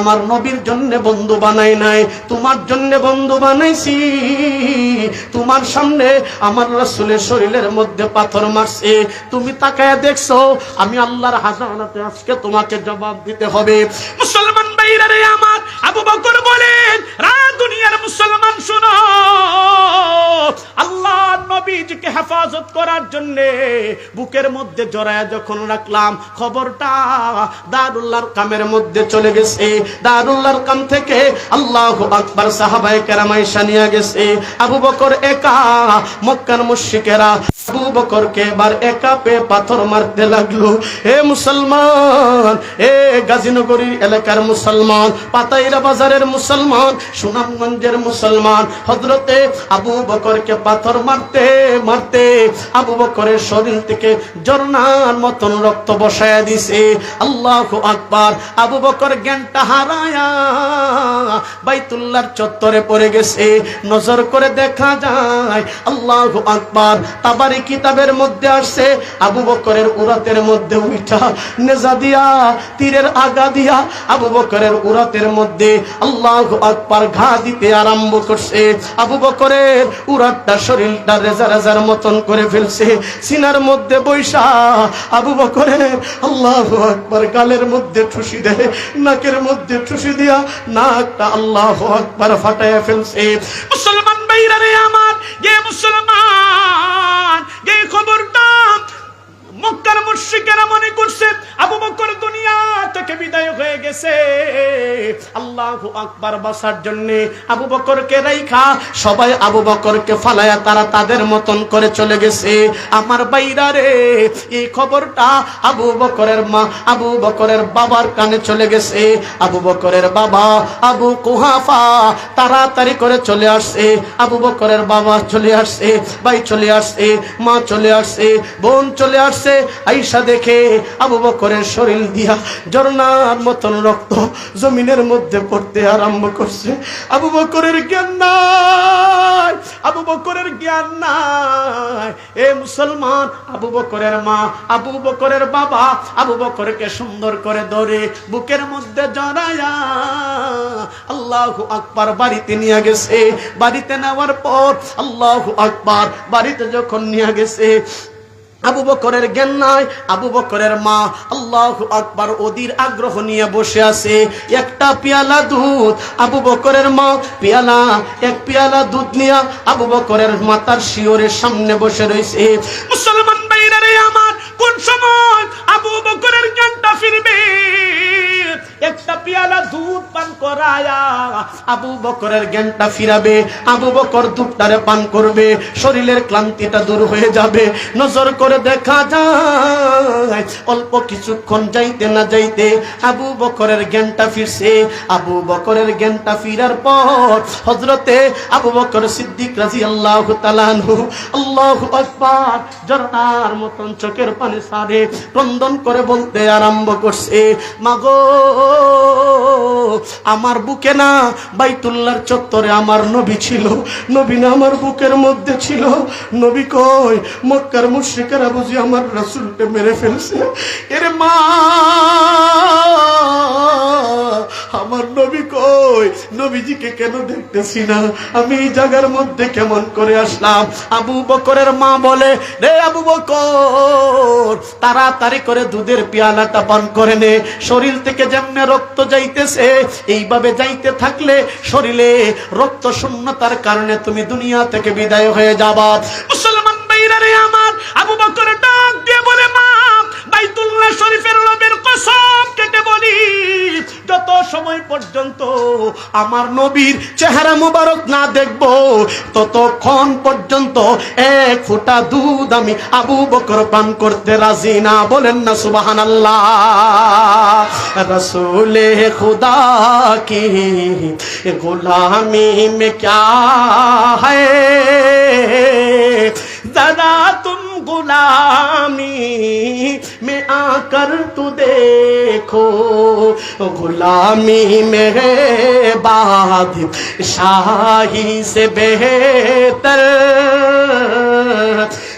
আমার নবীর জন্য বন্ধু বানাই নাই, তোমার জন্য বন্ধু বানাইছি। তোমার সামনে আমার রাসূলের শরীরের মধ্যে পাথর মারছে। তুমি তাকায় দেখছ, আমি আল্লাহর হাজানাতে আজকে তোমাকে জবাব দিতে হবে। মুসলমান রে আমার, আবু বকর বলেন, রা দুনিয়ার মুসলমান আল্লাহ হেফাজত করার জন্য বুকের মধ্যে জড়ায় যখন রাখলাম, খবরটা দারুল্লাহর কামের মধ্যে চলে গেছে। দারুল্লাহর কাম থেকে আল্লাহ আকবার সাহাবায়ে কেরামাই নিয়ে গেছে। আবু বকর একা, মক্কার মুশরিকেরা আবু বকরকে এবার একা পে পাথর মারতে লাগল। হে মুসলমান, এ গাজীনগরী এলাকার মুসলমান, পাতাইরা বাজারের মুসলমান, সুনামগঞ্জের মুসলমান হজরতে আবু বকরকে পাথর মারতে মারতে আবু বকরের শরীর থেকে ঝর্ণার মতন রক্ত বসায়া দিছে। আল্লাহ আকবার, আবু বকর জ্ঞানটা হারায়া বাইতুল্লাহর চত্বরে পড়ে গেছে। নজর করে দেখা যায়, আল্লাহ আকবার। তাবারি কিতাবের মধ্যে আসছে, আবু বকরের উরাতের মধ্যে উঠা নেজা দিয়া, তীরের আগা দিয়া, আবু বকরের উরাতের মধ্যে আল্লাহ আকবার ঘা দিতে আরম্ভ করছে। আবু বকরের উরাতটা শরীরটা রেজা রেজার মতন করে ফেলছে। সিনার মধ্যে বৈশা, আবু বকরের আল্লাহ আকবার গালের মধ্যে ঠুসি দেয়। নাকের মধ্যে ঠুসি দিয়া নাকটা আল্লাহ আকবার ফাটায় ফেলছে। মুসলমান ভাইরা রে আমার, যে মুসলমান, যে খবরটা মক্কার মুশরিকেরা মনে করছে, আবু বকর দুনিয়া থেকে বিদায় হয়ে গেছে। আল্লাহু আকবার বাসার জন্য আবু বকরকে রাইখা, সবাই আবু বকরকে ফালায়া তারা তাদের মতন করে চলে গেছে। আমার বাইরা রে, এই খবরটা আবু বকরের মা, আবু বকরের বাবার কানে চলে গেছে। আবু বকরের বাবা, আবু কুহাফা তাড়াতাড়ি করে চলে আসছে। আবু বকরের বাবা চলে আসছে, ভাই চলে আসছে, মা চলে আসছে, বোন চলে আসছে। আইসা দেখে আবু বকরের শরীর দিয়া ঝর্ণার মতন রক্ত জমিনের মধ্যে পড়তে আরম্ভ করছে। আবু বকরের জ্ঞান নাই, আবু বকরের জ্ঞান নাই। এ মুসলমান, আবু বকরের মা, আবু বকরের বাবা, আবু বকরকে সুন্দর করে ধরে বুকের মধ্যে জড়ায়া আল্লাহ আকবার বাড়িতে নিয়ে গেছে। বাড়িতে নেওয়ার পর আল্লাহ আকবার বাড়িতে যখন নিয়ে গেছে আবু বকরের জ্ঞান নাই, আবু বকরের মা আল্লাহ আকবার ওদির আগ্রহ নিয়ে বসে আছে। একটা পেয়ালা দুধ, আবু বকরের মা পেয়ালা, এক পেয়ালা দুধ নিয়ে আবু বকরের মাতার শিওরের সামনে বসে রয়েছে। মুসলমান বাইরে আমার, কোন সময় আবু বকরের জ্ঞানটা ফিরবে? একটা পেয়ালা দুধ পান করায়া আবু বকরের জ্ঞানটা ফিরাবে, আবু বকর দুধটারে পান করবে, শরীরের ক্লান্তিটা দূর হয়ে যাবে। নজর করে দেখা যায়, অল্প কিছুক্ষণ যাইতে না যাইতে আবু বকরের জ্ঞানটা ফিরছে। আবু বকরের জ্ঞানটা ফিরার পর হজরতে আবু বকর সিদ্দিক রাজি আল্লাহ তালানহু আল্লাহ আকবার! ঝর্ণার মতন চোখের পানি সারে ক্রন্দন করে বলতে আরম্ভ করছে, মাগো আমার বুকে না বাইতুল্লাহর চত্বরে আমার নবী ছিল। নবী না আমার বুকের মধ্যে ছিল। নবী কই? মক্কার মুশরিকেরা বুঝি আমার রাসূলকে মেরে ফেলছে। এরে মা, আমার নবী কই? নবীজিকে কেন দেখতেছি না? আমি এই জায়গার মধ্যে কেমন করে আসলাম? আবু বকরের মা বলে, রে আবু বকর, তাড়াতাড়ি করে দুধের পেয়ালাটা পান করে নে। শরীর থেকে যেমনে রক্ত যাইতেছে, এইভাবে যাইতে থাকলে শরীরে রক্ত শূন্যতার কারণে তুমি দুনিয়া থেকে বিদায় হয়ে যাবা। মুসলমান বাইরারে আমার, আবু বকর ডাক দিয়ে বলে, মা বাইতুল্লাহ শরীফের রবের কসম কেটে বলি যত সময় পর্যন্ত আমার নবীর চেহারা মুবারক না দেখব ততক্ষণ পর্যন্ত এক ফোঁটা দুধ আমি আবু বকর পান করতে রাজি না বলেন না সুবাহান আল্লাহ রসুলে খুদা কি গুলামি মে ক্যা है जरा तुम गुलामी में आकर तू देखो, गुलामी में बाद शाही से बेहतर।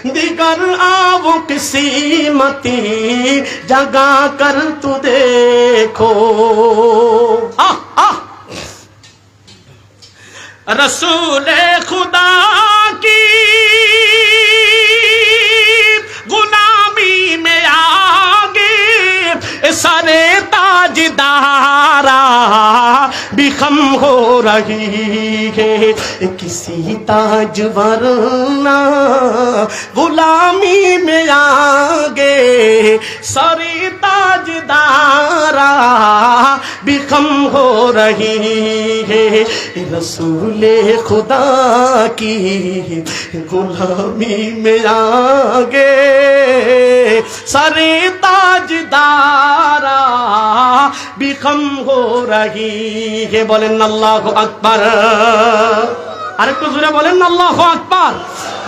दिगर आओ किसी मती जगा कर तू देखो। आह। रसूल खुदा की बिखम हो रही है। किसी ताज वरना गुलामी में आगे। सारी ताजदारा बिखम हो रही है। रसूल खुदा की गुलामी में आगे। सारे ताजदारा बिखम हो रही है। बोलेন আল্লাহু আকবার। আরেকটু জোরে বলেন আল্লাহু আকবার।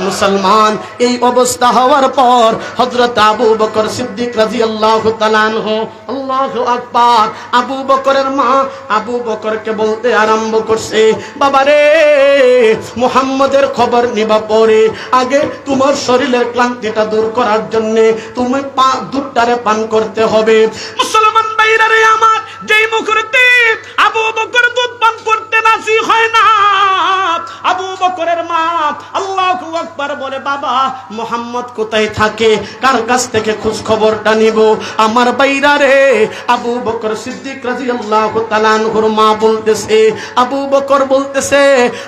মুসলমান, এই অবস্থা হওয়ার পর হযরত আবু বকর সিদ্দিক তাআলা আনহু, আল্লাহু আকবার। আবু বকরের মা আবু বকরকে বলতে আরম্ভ করছে বাবা রে মুহাম্মদের খবর নিবা পরে। আগে তোমার শরীরের ক্লান্তিটা দূর করার জন্যে তুমি পা দুধটারে পান করতে হবে। মুসলমান ভাইরা রে আমার যেই মুখরতে আবু বকর দুধ পান করতে রাজি হয় না। আবু বকরের মা আল্লাহু আকবার বলে, বাবা, মোহাম্মদ কোথায় থাকে? কার কাছ থেকে খোঁজ খবরটা নিব? আমার বাইরা রে, আবু বকর সিদ্দিক রাদিয়াল্লাহু আল্লাহ আনহুর মা বলতেছে, আবু বকর বলতেছে,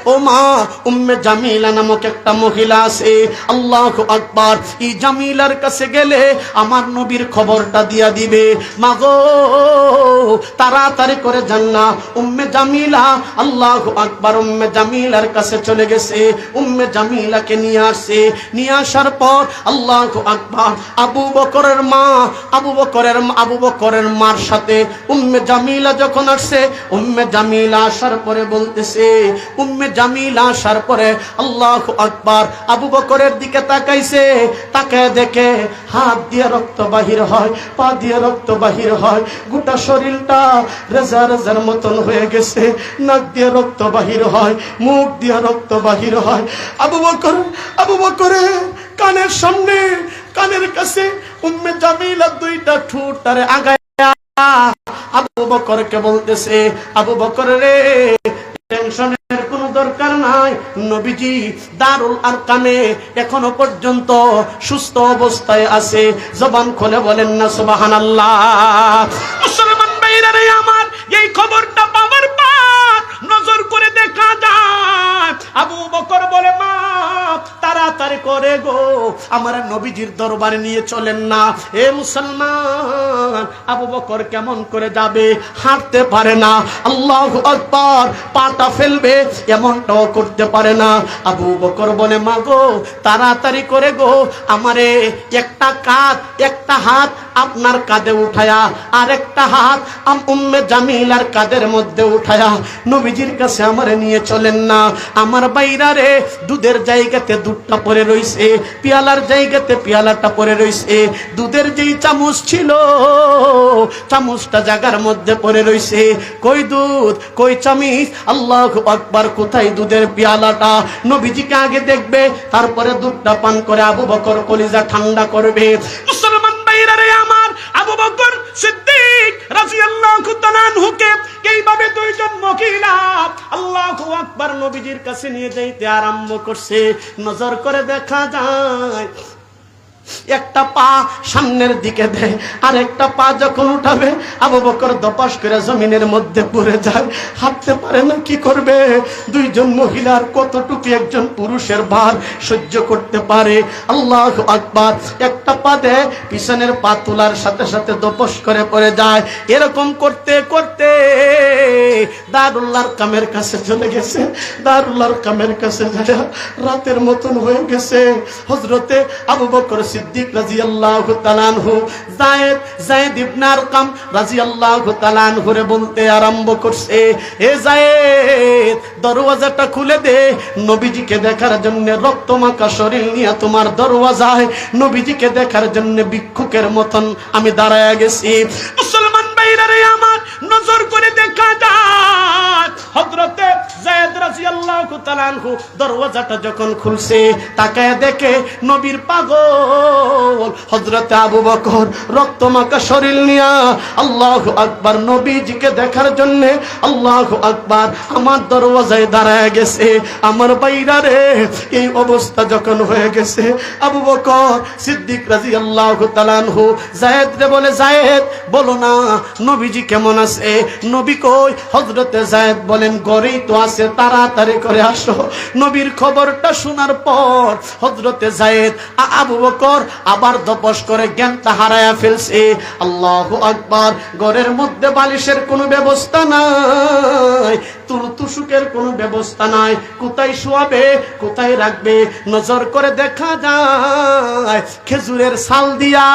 ও মা, উম্মে জামিলা নামক একটা মহিলা আছে। আল্লাহু আকবার, এই জামিলার কাছে গেলে আমার নবীর খবরটা দিয়া দিবে। মাগো তাড়াতাড়ি করে যান না উম্মে জামিলা, আল্লাহু আকবার, উম্মে জামিলার কাছে চলে গেছে। উম্মে জামিলাকে নিয়ে আসছে। নিয়ে আসার পর আল্লাহু আকবার, আবু বকরের মা, আবু বকরের আবু বকরের মার সাথে উম্মে জামিলা যখন আসছে, উম্মে জামিলা আসার পরে বলতেছে, উম্মে জামিলা আসার পরে আল্লাহু আকবার আবু বকরের দিকে তাকাইছে। তাকায় দেখে হাত দিয়ে রক্ত বাহির হয়, পা দিয়ে রক্ত বাহির হয়, গোটা শরীরটা রেজা রেজার মতন হয়ে গেছে। নাক দিয়ে রক্ত বাহির হয়, মুখ দিয়ে রক্ত বাহির হয়। আবু বকর, আবু বকরে, কানের সামনে, কানের কাছে উম্মে জামিলা দুইটা ঠুট তারে আগায়। আবু বকরকে বলতেছে, আবু বকর রে, টেনশনের কোনো দরকার নাই। নবীজি দারুল আর আরকামে এখনও পর্যন্ত সুস্থ অবস্থায় আছে। জবান খুলে বলেন না, সুবহানাল্লাহ। মুসলমান ভাইরা আমার এই খবরটা পাওয়ার পর নজর করে দেখা যায়। আবু বকর বলে, মা, তাড়াতাড়ি করে গো। আমার নবীজির দরবারে নিয়ে চলেন না। এ মুসলমান, আবু বকর কেমন করে যাবে? হাঁটতে পারে না। আল্লাহ আকবার, পাটা ফেলবে, এমনটাও করতে পারে না। আবু বকর বলে, মা গো, তাড়াতাড়ি করে গো। আমারে একটা কাঁধ, একটা হাত আপনার কাঁধে উঠায়া আর একটা হাত আম উম্মে জামিলার কাঁধের মধ্যে উঠায়া। নবীজির কাছে আমারে নিয়ে চলেন না। আমার বাইরা রে, দুধের জায়গাতে দুধটা পরে রইছে, পিয়ালার জায়গাতে পিয়ালাটা পরে রইছে। দুধের যেই চামচ ছিল, চামচটা জায়গার মধ্যে পরে রইছে। কই দুধ, কই চামিচ? আল্লাহ আকবার, কোথায় দুধের পিয়ালাটা? নবীজিকে আগে দেখবে, তারপরে দুধটা পান করে আবু বকর কলিজা ঠান্ডা করবে। মুসলমান রে আমার আবু বকর সিদ্দিক রাদিয়াল্লাহু তাআলাহুকে এইভাবে দুইজন মহিলা আল্লাহু আকবার নবীজির কাছে নিয়ে যাইতে আরম্ভ করছে। নজর করে দেখা যায় একটা পা সামনের দিকে দেয় আর একটা পা যখন উঠাবে, আবু বকর দপাস করে জমিনের মধ্যে পড়ে যায়। হাঁটতে পারে না, কি করবে? দুইজন মহিলার কতটুকু একজন পুরুষের ভার সহ্য করতে পারে? আল্লাহ আকবার। একটা পা দেয় পিছনের পা তোলার সাথে সাথে দপস করে পড়ে যায়। এরকম করতে করতে দারুল্লাহর কামের কাছে চলে গেছে। দারুল্লাহর কামের কাছে রাতের মতন হয়ে গেছে। হজরতে আবু বকর সিদ্দিক রাজিয়াল্লাহু তাআলাহু যায়েদ যায়েদ ইবনে আরকাম রাজিয়াল্লাহু তাআলাহু রে বলতে আরম্ভ করছে এ যায়েদ দরওয়াজাটা খুলে দে, নবীজিকে দেখার জন্য রক্তমাখা শরীর নিয়ে তোমার দরওয়াজায় নবীজিকে দেখার জন্য ভিক্ষুকের মতন আমি দাঁড়ায় গেছি। আমার নজর করে দেখা যায় হযরতে যায়েদ রাদিয়াল্লাহু তাআলাহু দরওয়াজাটা যখন খুলছে, তাকায় দেখে নবীর পাগল। হযরত আবু বকর রক্তমাখা শরীর নিয়া আল্লাহু আকবার নবীজিকে দেখার জন্য আল্লাহু আকবার আমার দরওয়াজায় দাঁড়ায় গেছে। আমার বাইরা রে, এই অবস্থা যখন হয়ে গেছে, আবু বকর সিদ্দিক রাদিয়াল্লাহু তাআলাহু জায়েদ রে বলে জায়েদ বলো না নবীজি কেমন আছে? নবী কই? হজরতে জায়দ বলেন ঘরেই তো আছে, তাড়াতাড়ি করে আসো। নবীর খবরটা শোনার পর হজরতে জায়েদ আবু বকর, আবার দপস করে জ্ঞানটা হারায়া ফেলছে। আল্লাহ আকবার, ঘরের মধ্যে বালিশের কোনো ব্যবস্থা নাই। তুল তুসুকের কোনো ব্যবস্থা নাই। কোথায় শোয়াবে, কোথায় রাখবে, নজর করে দেখা যায়। খেজুরের সাল দিয়া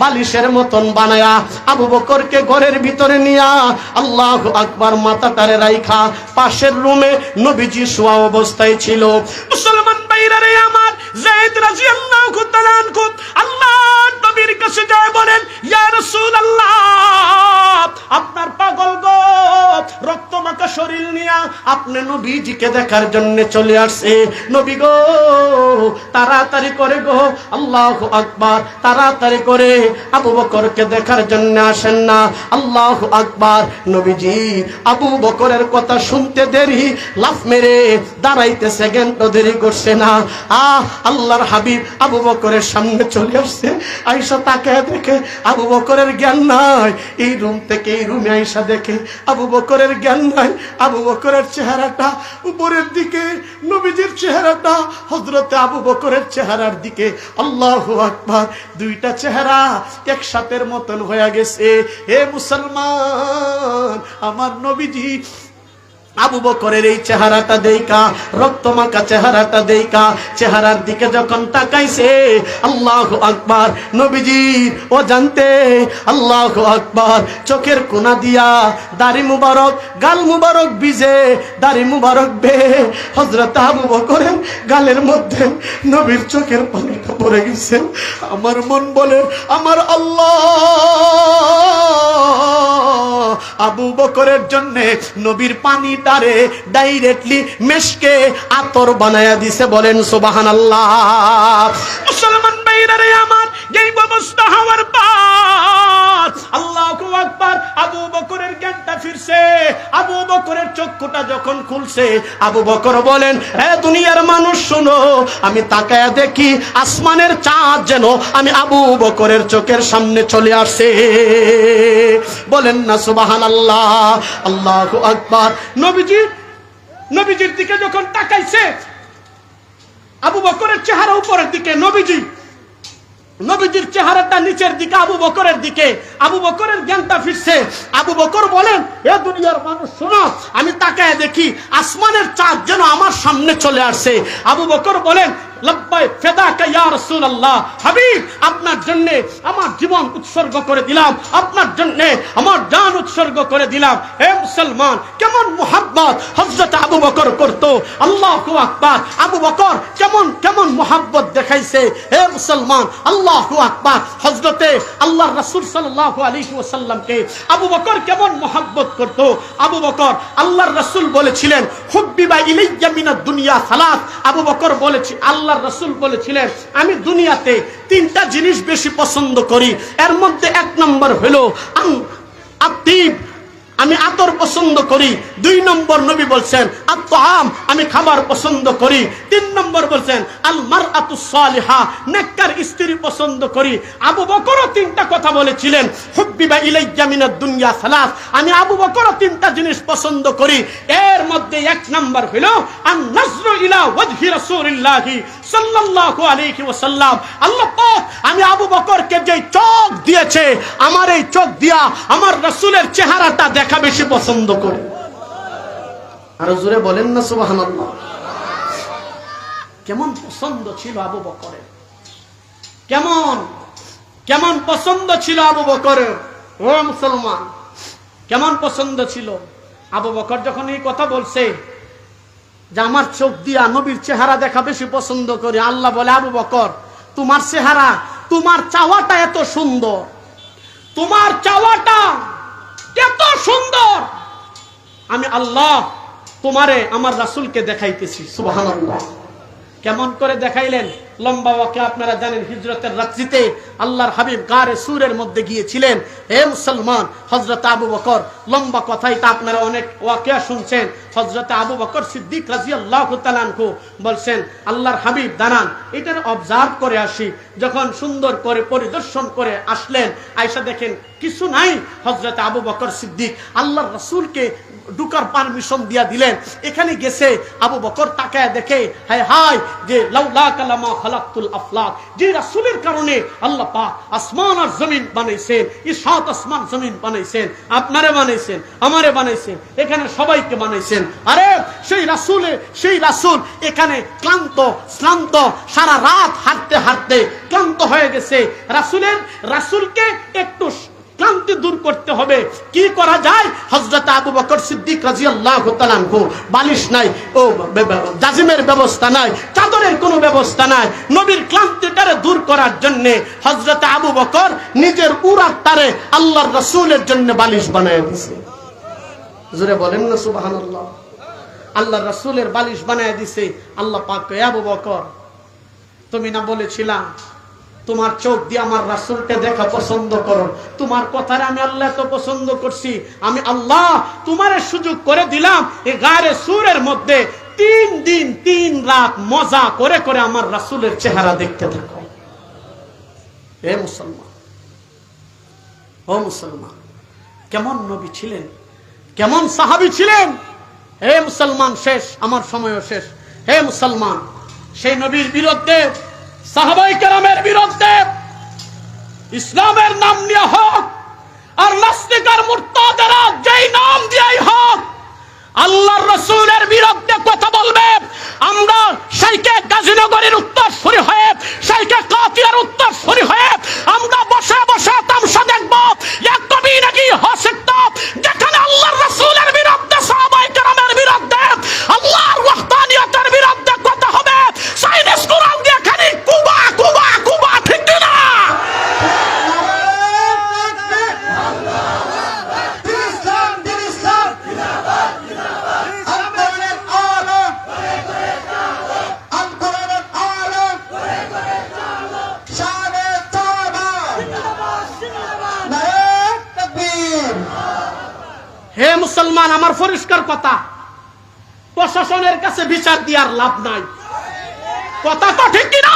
বালিশের মতন বানায়া আবু বকরকে ঘরের ভিতরে নিয়া আল্লাহ আকবার মাথাটারে রাইখা পাশের রুমে নবীজি শোয়া অবস্থায় ছিল। মুসলমান বাইরা রে আমার জায়েদ রাদিয়াল্লাহু তাআলা আল্লাহ নবীর কাছে যায় বলেন, ইয়া রাসূলুল্লাহ, আপনার পাগল গো রক্তমাখা শরীর নিয়া আপনি নবীজিকে দেখার জন্য চলে আসছে। নবী গো, তাড়াতাড়ি করে গো, আল্লাহু আকবার, তাড়াতাড়ি করে আবু বকরকে দেখার জন্য আসেন না। আল্লাহু আকবার, নবীজি, আবু বকরের কথা শুনতে দেরি, লাফ মেরে দাঁড়াইতে সেকেন্ড দেরি করছে না। আহ, আল্লাহর হাবিব আবু বকরের সামনে চলে আসছে। আইসা তাকে দেখে আবু বকরের জ্ঞান নাই। এই রুম থেকে এই রুমে আইসা দেখে আবু বকরের জ্ঞান নাই। আবু বকরের চেহারাটা উপরের দিকে, নবীজির চেহারাটা হজরতে আবু বকরের চেহারার দিকে। আল্লাহ আকবার, দুইটা চেহারা একসাথের মতন হয়ে গেছে। হে মুসলমান, আমার নবীজি আবু বকরের এই চেহারাটা দেইকা রক্তমাখা চেহারাটা দেইকা চেহারার দিকে যখন তাকাইছে, আল্লাহ আকবার, নবীজি, ও জানতে, আল্লাহ আকবার, চোখের কোনা দিয়া দাড়ি মুবারক, গাল মুবারক বিজে দাড়ি মুবারক বে হজরত আবু বকরের গালের মধ্যে নবীর চোখের পানিটা পড়ে গেছে। আমার মন বলে, আমার আল্লাহ! আবু বকরের জন্য নবীর পানিটারে ডাইরেক্টলি মেশকে আতর বানায়া দিছে বলেন সুবাহান আল্লাহ মুসলমান ভাইরারে আমার এই ব্যবস্থা হওয়ার পর আল্লাহু আকবার, আবু বকরের জ্ঞানটা ফিরছে। আবু বকরের চক্ষুটা যখন খুলছে, আবু বকর বলেন হে দুনিয়ার মানুষ, শোনো, আমি তাকায়া দেখি আসমানের চাঁদ যেন আমি আবু বকরের চোখের সামনে চলে আসছে। বলেন না সুবাহান আল্লাহ আল্লাহ আকবার নবীজি নবীজির দিকে যখন তাকাইছে, আবু বকরের চেহারা উপরের দিকে, নবীজি, নবীজির চেহারাটা নিচের দিকে, আবু বকরের দিকে, আবু বকরের জ্ঞানটা ফিরছে। আবু বকর বলেন, এ দুনিয়ার মানুষ, শোনো, আমি তাকায় দেখি, আসমানের চাঁদ যেন আমার সামনে চলে আসছে। আবু বকর বলেন আবু আল্লাহু কেমন মোহাব্বত আল্লাহু আবু বকর কেমন মোহাব্বত করত? আবু বকর আল্লাহর রাসূল বলেছিলেন দুনিয়া সালাত। আবু বকর বলেছি আল্লাহর রাসূল বলেছিলেন, আমি দুনিয়াতে তিনটা জিনিস বেশি পছন্দ করি। এর মধ্যে এক নম্বর আম আতিব। আমি আতর পছন্দ করি। দুই নম্বর নবী বলছেন আত্মাম আমি খাবার পছন্দ করি। তিন নম্বর বলছেন আল মার সালিহা, নেককার স্ত্রী পছন্দ করি। আবু বকরও তিনটা কথা বলেছিলেন, হুব্বিবা ইলাইয়া মিনাদ দুনিয়া সালাস। আমি আবু বকরও তিনটা জিনিস পছন্দ করি। এর মধ্যে এক নম্বর হলো আন নাজরু ইলা ওয়াজহি রাসূলিল্লাহি। সাল্লাল্লাহু আলাইহি ওয়াসাল্লাম। আল্লাহ পাক, আমি আবু বকরকে যে চোখ দিয়েছে, আমার এই চোখ দিয়া আমার রাসূলের চেহারাটা দেখা বেশি পছন্দ করি। আরও জোরে বলেন না, সুবহানাল্লাহ। কেমন পছন্দ ছিল আবু বকরের? কেমন? কেমন পছন্দ ছিল আবু বকরের? ও মুসলমান, কেমন পছন্দ ছিল? আবু বকর যখন এই কথা বলছে যে আমার চোখ দিয়া নবীর চেহারা দেখা বেশি পছন্দ করি। আল্লাহ বলে, আবু বকর, তোমার চেহারা, তোমার চাওয়াটা এত সুন্দর। তোমার চাওয়াটা এত সুন্দর। আমি আল্লাহ তোমারে, আমার রাসুলকে দেখাইতেছি। সুবাহ কেমন করে দেখাইলেন? লম্বা ওয়াকে আপনারা জানেন হিজরতের রাত্রিতে আল্লাহর হাবিব গারে সুরের মধ্যে গিয়েছিলেন। হে মুসলমান হজরত আবু বকর, লম্বা কথাই তা আপনারা অনেক ওয়াকিয়া শুনছেন। হজরত আবু বকর সিদ্দিক রাজি আল্লাহ তালানকু বলছেন, আল্লাহর হাবিব, দাঁড়ান, এটার অবজার্ভ করে আসি। যখন সুন্দর করে পরিদর্শন করে আসলেন আয়সা দেখেন, কিছু নাই হজরত আবু বকর সিদ্দিক, আল্লাহর রসুলকে ঢুকার পারমিশন দিয়া দিলেন। এখানে গেছে আবু বকর তাকায় দেখে, হায় হায়, যে লাউলা কালামা খালাকুল আফলাক, যে রাসূলের কারণে আল্লাহ পাক আসমান আর জমিন বানাইছেন, এই সাত আসমান জমিন বানাইছেন, আপনারে বানাইছেন, আমারে বানাইছেন, এখানে সবাইকে বানাইছেন। আরে, সেই রাসূলে, সেই রাসূল এখানে ক্লান্ত শ্রান্ত সারা রাত হাঁটতে হাঁটতে ক্লান্ত হয়ে গেছে। রাসূলের, রাসূলকে একটু ক্লান্তি দূর করতে হবে। কি করা যায়? হজরত আবু বকর সিদ্দিক রাজি আল্লাহ বালিশ নাই, ও জাজিমের ব্যবস্থা নাই, চাদরের কোনো ব্যবস্থা নাই। নবীর ক্লান্তিটারে দূর করার জন্য হজরত আবু বকর নিজের উড়ার তারে আল্লাহর রসুলের জন্য বালিশ বানায় দিছে। জোরে বলেন না আল্লাহ আল্লাহ রসুলের বালিশ বানায় দিছে। আল্লাহ পাক আবু বকর? তুমি না বলেছিলাম তোমার চোখ দিয়ে আমার রাসূলকে দেখা পছন্দ করো। তোমার কথার আমি আল্লাহ তো পছন্দ করছি। আমি আল্লাহ তোমার সুযোগ করে দিলাম এই গায়ে সুরের মধ্যে তিন দিন, তিন রাত মজা করে করে আমার রাসূলের চেহারা দেখতে থাকো। হে মুসলমান, ও মুসলমান, কেমন নবী ছিলেন? কেমন সাহাবী ছিলেন? হে মুসলমান শেষ, আমার সময়ও শেষ। হে মুসলমান, সেই নবীর বিরুদ্ধে সাহাবাই বিরুদ্ধে ইসলামের নাম নিয়ে হোক আর নাস্তিক আর মুরতাদেরা যেই নাম দিয়াই হোক, আল্লাহর রসুলের বিরুদ্ধে কথা বলবে। আমরা সেইকে গাজীনগরের উত্তর সরি হয়ে সেইকে কাতিয়ার উত্তর সরি হয়ে আমরা বসে বসে তামসা দেখব। এক কবি নাকি যেখানে রসুলের বিরুদ্ধে বিরুদ্ধে, আল্লাহর বিরুদ্ধে কথা হবে সাইনিস কোরআন দিয়ে খালি কুবা কুবা কুবা ঠিক না ইসলাম দিন ইসলাম আন্দোলনের আলম আন্দোলনের আলম শানে তাবা নায়ক তকবীর হে মুসলমান আমার পরিষ্কার কথা প্রশাসনের বিচার দেওয়ার লাভ নাই। কথা তো ঠিক কিনা?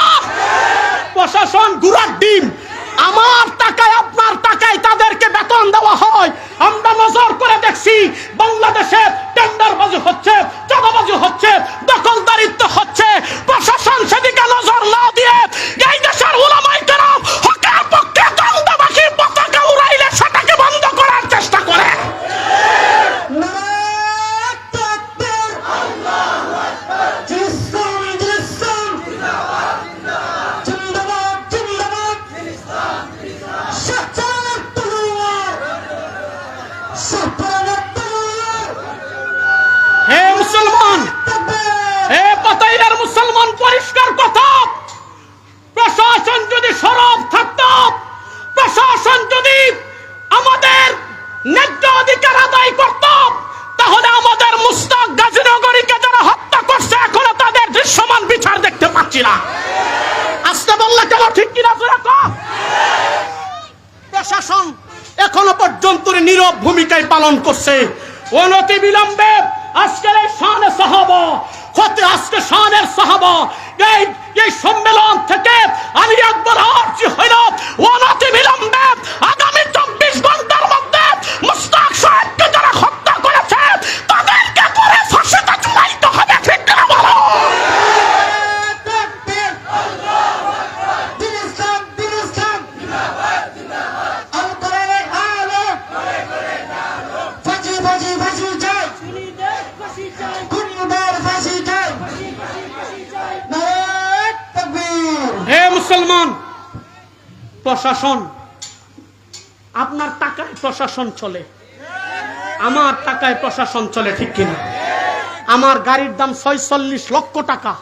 প্রশাসন গুড়ার ডিম। আমার টাকায়, আপনার টাকায় তাদেরকে বেতন দেওয়া হয়। আমরা নজর করে দেখছি বাংলাদেশে আজকে শানের সাহাবা এই এই সম্মেলন থেকে আলী আকবর আর্জি হইল অনতি বিলম্বে। প্রশাসন, আপনার টাকায় প্রশাসন চলে। আমার টাকায় প্রশাসন চলে ঠিক কিনা? আমার গাড়ির দাম ছয়চল্লিশ লক্ষ টাকা।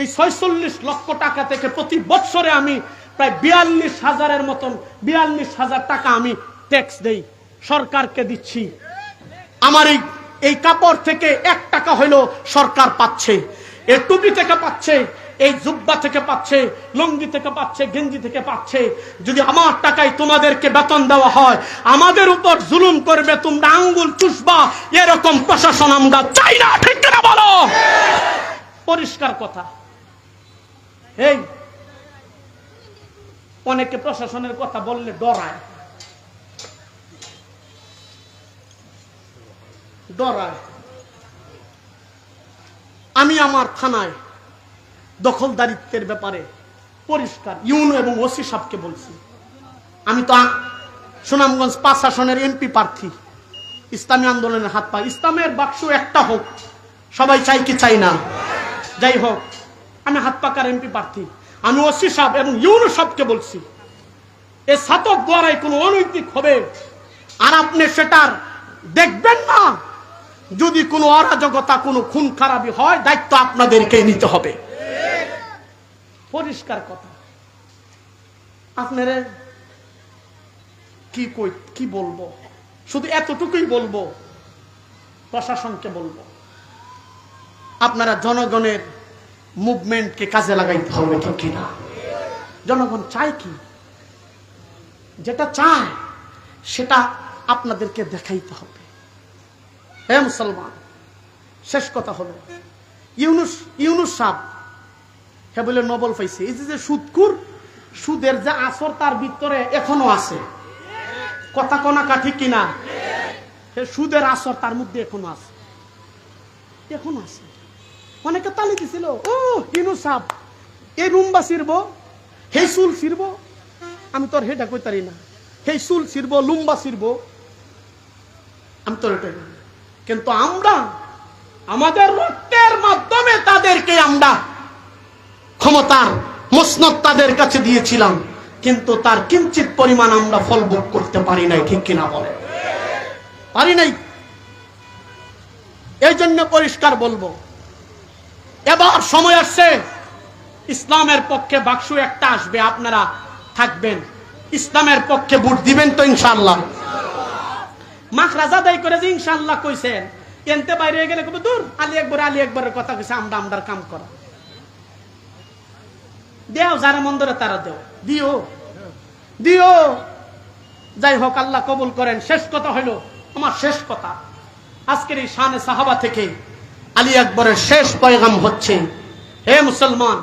এই ছয়চল্লিশ লক্ষ টাকা থেকে প্রতি বছরে আমি প্রায় বিয়াল্লিশ হাজারের মতন, বিয়াল্লিশ হাজার টাকা আমি ট্যাক্স দেই, সরকারকে দিচ্ছি। আমার এই এই কাপড় থেকে এক টাকা হইল সরকার পাচ্ছে। এই টুপি থেকে পাচ্ছে এই জুব্বা থেকে পাচ্ছে, লুঙ্গি থেকে পাচ্ছে, গেঞ্জি থেকে পাচ্ছে। যদি আমার টাকায় তোমাদেরকে বেতন দেওয়া হয়, আমাদের উপর জুলুম করবে, তোমরা আঙ্গুল চুষবা, এরকম প্রশাসন আমরা চাই না, ঠিক না বলো? পরিষ্কার কথা। এই, অনেকে প্রশাসনের কথা বললে ডরায়। ডরায়। আমি আমার থানায় দখলদারিত্বের ব্যাপারে পরিষ্কার। ইউনো এবং ওসি সাহেবকে বলছি। আমি তো সুনামগঞ্জ পাঁচ আসনের এমপি প্রার্থী। ইসলামী আন্দোলনের হাত পা। ইসলামের বাক্স একটা হোক, সবাই চাই কি চাই না। যাই হোক, আমি হাত পাকার এমপি প্রার্থী। আমি ওসি সাহেব এবং ইউনো সাহেবকে বলছি, এ সাতক দ্বারাই কোনো অনৈতিক হবে। আর আপনি সেটার দেখবেন না। যদি কোনো অরাজকতা, কোনো খুন খারাপি হয়, দায়িত্ব আপনাদেরকে নিতে হবে। পরিষ্কার কথা। আপনারা কি কই, কি বলব? শুধু এতটুকুই বলব, প্রশাসনকে বলব, আপনারা জনগণের মুভমেন্টকে কাজে লাগাইতে হবে কিনা? জনগণ চায় কি? যেটা চায়, সেটা আপনাদেরকে দেখাইতে হবে। হ্যাঁ মুসলমান, শেষ কথা হলো, ইউনুস ইউনুস সাহ হ্যাঁ বলে নবল পাইছে। এই যে সুদকুর সুদের যে আসর তার ভিতরে এখনও আছে। কথা কনা কাঠি কিনা? সুদের আসর তার মধ্যে এখনও আছে। এখনও আছে। অনেকে তালি দিছিল, ও ইউনুস সাহ এই রুম্বা ছিড়ব, হে চুল ছিড়ব। আমি তোর হেটা কইতারি না। সেই চুল ছিড়ব, লুম্বা ছিড়ব। আমি তোর এটা কিন্তু আমরা, আমাদের রক্তের মাধ্যমে তাদেরকে আমরা ক্ষমতার মসনদ তাদের কাছে দিয়েছিলাম, কিন্তু তার কিঞ্চিত পরিমাণ আমরা ফল ভোগ করতে পারি নাই, ঠিক কিনা বলে? পারি নাই। এই জন্য পরিষ্কার বলব, এবার সময় আসছে, ইসলামের পক্ষে বাক্স একটা আসবে, আপনারা থাকবেন। ইসলামের পক্ষে ভোট দিবেন তো ইনশাল্লাহ মাখ রাজা দায়ী করে যে ইনশাল্লাহ কইছেন, এনতে বাইরে গেলে কবে দূর, আলী একবার আলী একবারের কথা কইছে, আমরা, আমরার কাম করা। দেও, যারা মন্দরে তারা দেও। দিও। দিও। যাই হোক, আল্লাহ কবুল করেন। শেষ কথা হইল আমার শেষ কথা। আজকের এই শানে সাহাবা থেকে আলী আকবরের শেষ পয়গাম হচ্ছে, হে মুসলমান,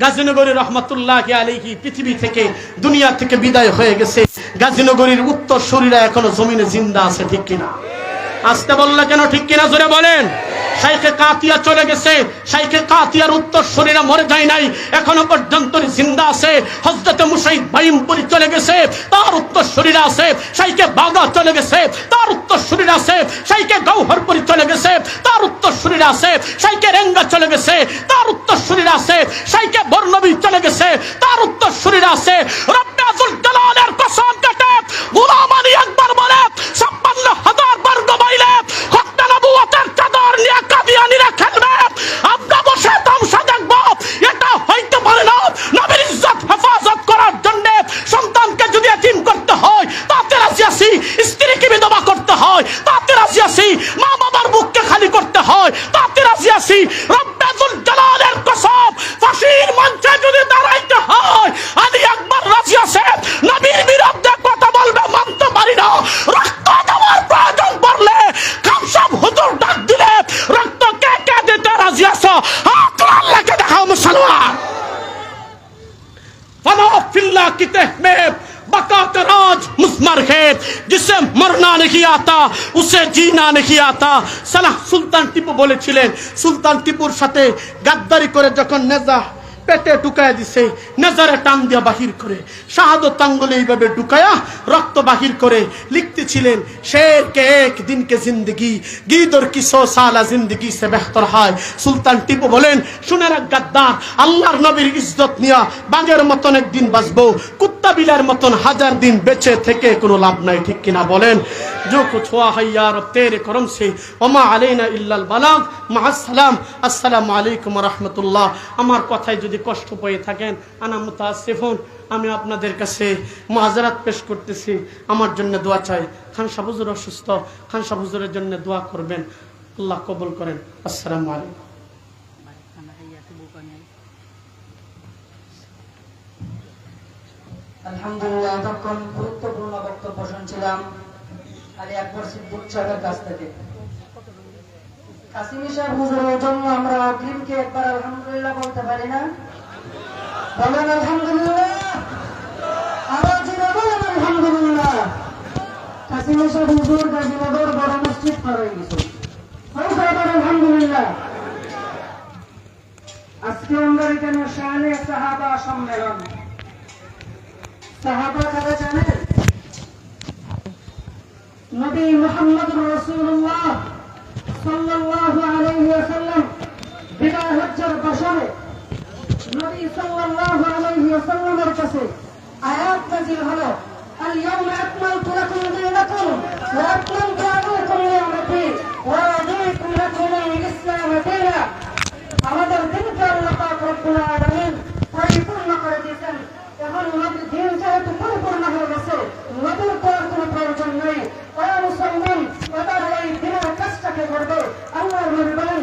গাজীনগরী রহমতুল্লাহ আলিহি পৃথিবী থেকে, দুনিয়া থেকে বিদায় হয়ে গেছে। গাজীনগরীর উত্তর শরীরা এখনও জমিনে জিন্দা আছে, ঠিক কিনা? আসতে বললে কেন ঠিক কিনা জোরে বলেন? শাইখে কাতিয়া চলে গেছে। শাইখে কাতিয়ার উত্তর শরীরে মরে যায় নাই। এখনও পর্যন্ত জিন্দা আছে। হজরতে মুসাইদ বাইমপুরি চলে গেছে। তার উত্তর শরীরে আছে। শাইখে বাগা চলে গেছে। তার উত্তর শরীরে আছে। শাইখে গৌহরপুরি চলে গেছে। তার উত্তর শরীরে আছে। শাইখে রেঙ্গা চলে গেছে। তার উত্তর শরীরে আছে। শাইখে বর্ণবী চলে গেছে। তার উত্তর শরীরে আছে। রব্বে আজুল জালালের কসম কাটে গোলাম আলী राज मुस्मर है जिसे मरना नहीं आता उसे जीना नहीं आता সালাহ সুলতান টিপু বলেছিলেন সুলতান টিপুর সাথে গাদ্দারি করে যখন নেজা পেটে ঢুকায় দিছে, নেজারে টান দিয়া বাহির করে। শাহাদত আঙ্গলে এইভাবে ঢুকায়া রক্ত বাহির করে লিখতেছিলেন শের কে এক দিনকে জিন্দগি, গিদর কি সো সালা জিন্দগি সে বেহতর হয়। সুলতান টিপু বলেন, শুনে রাখ গাদ্দার, আল্লাহর নবীর ইজ্জত নিয়া বাঘের মতন একদিন বাঁচবো, কুত্তা বিলার মতন হাজার দিন বেঁচে থেকে কোনো লাভ নাই। ঠিক কিনা বলেন? جو کچھ হাইয়ার ہے করম সে। ওমা আলাইনা ইল্লাল বালাগ মা আসসালাম আসসালামু আলাইকুম السلام السلام আমার কথায় যদি কষ্ট পেয়ে থাকেন, আনা মুতাসিফুন, আমি আপনাদের কাছে মাজারাত পেশ করতেছি। আমার জন্য দোয়া চাই। খান সাহুজুর অসুস্থ, খান সাহুজুরের জন্য দোয়া করবেন। আল্লাহ কবুল করেন। আসসালামু আলাইকুম। আলহামদুলিল্লাহ, এতক্ষণ গুরুত্বপূর্ণ বক্তব্য শুনছিলাম। আলী আকবর সিদ্দিক সাহেবের কাছ থেকে। কাসিমি সাহেব হুজুরের জন্য আমরা অগ্রিমকে একবার আলহামদুলিল্লাহ বলতে পারি না। বলেন, আলহামদুলিল্লাহ। আবার জুড়ে বলেন, আলহামদুলিল্লাহ। সাহেব হুজুর গাজীনগর বড় মসজিদ পার হয়ে গেছে। আলহামদুলিল্লাহ। আজকে আমরা এখানে শাহানে সাহাবা সম্মেলন। সাহাবা কারা জানেন নবী মুহাম্মদ রাসূলুল্লাহ সাল্লাল্লাহু আলাইহি ওয়াসাল্লাম বিদায় হজ্জের বছরে নবী সাল্লাল্লাহু আলাইহি ওয়াসাল্লামের কাছে আয়াত নাযিল হলো আল ইয়াউমা আকমালতু লাকুম দীনাকুম ওয়া আকমালতু আলাইকুম নিয়ামতি ওয়া রাদিতু লাকুম আল-ইসলাম দীনা। আমাদের দিনকে আল্লাহ পাক রব্বুল আলামিন পরিপূর্ণ করে দিয়েছেন। এখন নবীর দিন যেহেতু পরিপূর্ণ হয়ে গেছে, নবীর করার কোনো প্রয়োজন নেই। ওরা মুসলমান তারা এই দিনের কাজটাকে করবে। আল্লাহ নবী বলেন